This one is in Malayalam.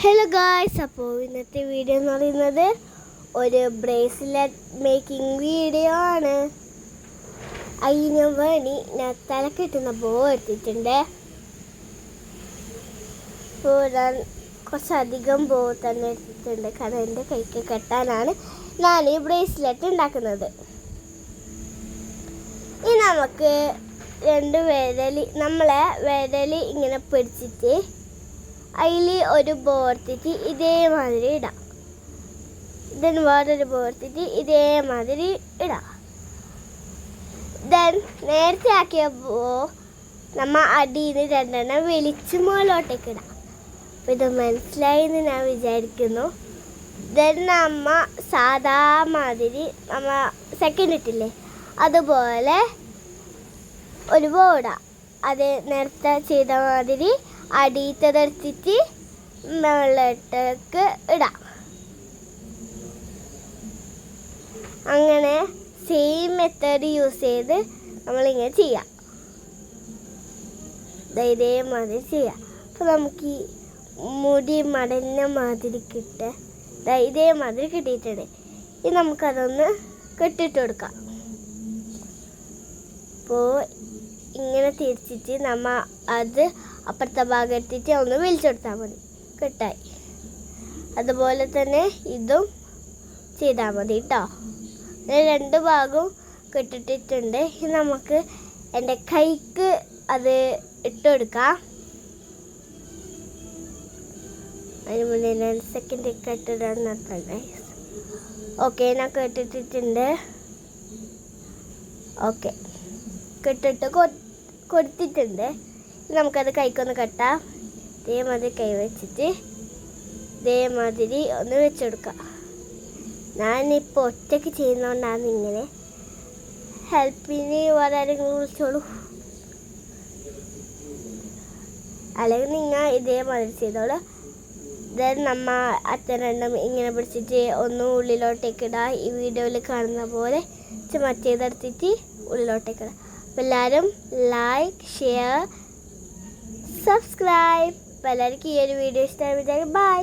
ഹലോ ഗായ്സ് അപ്പോൾ ഇന്നത്തെ വീഡിയോ എന്ന് പറയുന്നത് ഒരു ബ്രേസ്ലെറ്റ് മേക്കിംഗ് വീഡിയോ ആണ്. അതിന് വേണ്ടി ഞാൻ തലക്കെട്ടുന്ന ബോ എടുത്തിട്ടുണ്ട്. അപ്പോൾ ഞാൻ കുറച്ചധികം ബോ തന്നെ എടുത്തിട്ടുണ്ട്. കാരണം എന്റെ കൈക്ക് കെട്ടാനാണ് ഞാൻ ഈ ബ്രേസ്ലെറ്റ് ഉണ്ടാക്കുന്നത്. ഇനി നമുക്ക് രണ്ട് വിരലി നമ്മളെ വിരലി ഇങ്ങനെ പിടിച്ചിട്ട് അതിൽ ഒരു ബോർത്തിട്ട് ഇതേമാതിരി ഇടാം. ദെൻ വേറൊരു ബോർത്തിട്ട് ഇതേമാതിരി ഇടാം. ദെൻ നേരത്തെ ആക്കിയപ്പോൾ നമ്മൾ അടിയിൽ നിന്ന് രണ്ടെണ്ണം വെളിച്ച് മുകളിലോട്ടേക്ക് ഇടാം. അപ്പം ഇത് മനസ്സിലായി എന്ന് ഞാൻ വിചാരിക്കുന്നു. ദെൻ നമ്മ സാധാ മാതിരി നമ്മ സെക്കൻഡ് ഇട്ടില്ലേ? അതുപോലെ ഒരു ബോർഡാണ് അത് നേരത്തെ ചെയ്ത മാതിരി അടിയത്തതെടുത്തിട്ട് മുകളിലോട്ടേക്ക് ഇടാം. അങ്ങനെ സെയിം മെത്തേഡ് യൂസ് ചെയ്ത് നമ്മളിങ്ങനെ ചെയ്യാം. ധൈര്യമാതിരി ചെയ്യാം. അപ്പോൾ നമുക്ക് ഈ മുടി മടഞ്ഞ മാതിരി കിട്ട. ധൈര്യമാതിരി കിട്ടിയിട്ടുണ്ട്. ഇനി നമുക്കതൊന്ന് കെട്ടിട്ട് കൊടുക്കാം. അപ്പോൾ ഇങ്ങനെ തിരിച്ചിട്ട് നമ്മ അത് അപ്പുറത്തെ ഭാഗത്തേക്ക് ഒന്ന് വലിച്ചെടുത്താൽ മതി. കിട്ടായി. അതുപോലെ തന്നെ ഇതും ചെയ്താൽ മതി കേട്ടോ രണ്ട് ഭാഗവും കിട്ടിട്ടിട്ടുണ്ട് ഇനി നമുക്ക് എന്റെ കൈക്ക് അത് ഇട്ട് കൊടുക്കാം. അതിന് മുന്നേ ഞാൻ സെക്കൻഡ് കെട്ടിടാൻ നടത്തണ്ടേ ഓക്കെ ഞാൻ കെട്ടിട്ടിട്ടുണ്ട് ഓക്കെ കെട്ടിട്ട് കൊടുത്തിട്ടുണ്ട്. നമുക്കത് കൈക്കൊന്ന് കെട്ടാം. ഇതേമാതിരി കൈ വെച്ചിട്ട് ഇതേമാതിരി ഒന്ന് വെച്ചെടുക്കാം ഞാനിപ്പോൾ ഒറ്റയ്ക്ക് ചെയ്യുന്നതുകൊണ്ടാണ് ഇങ്ങനെ. ഹെൽപ്പിന് വേറെ ആരെങ്കിലും വിളിച്ചോളൂ. അല്ലെങ്കിൽ നിങ്ങൾ ഇതേമാതിരി ചെയ്തോളൂ. ദെൻ നമ്മ അച്ഛൻ രണ്ടും ഇങ്ങനെ പിടിച്ചിട്ട് ഒന്ന് ഉള്ളിലോട്ടേക്ക് ഇടാം. ഈ വീഡിയോയിൽ കാണുന്ന പോലെ മറ്റേതെടുത്തിട്ട് ഉള്ളിലോട്ടേക്ക് ഇടാം. അപ്പോൾ എല്ലാവരും ലൈക്ക് ഷെയർ സബ്സ്ക്രൈബ് അപ്പോൾ എല്ലാവർക്കും ഈ ഒരു വീഡിയോ ഇഷ്ടമായി ബൈ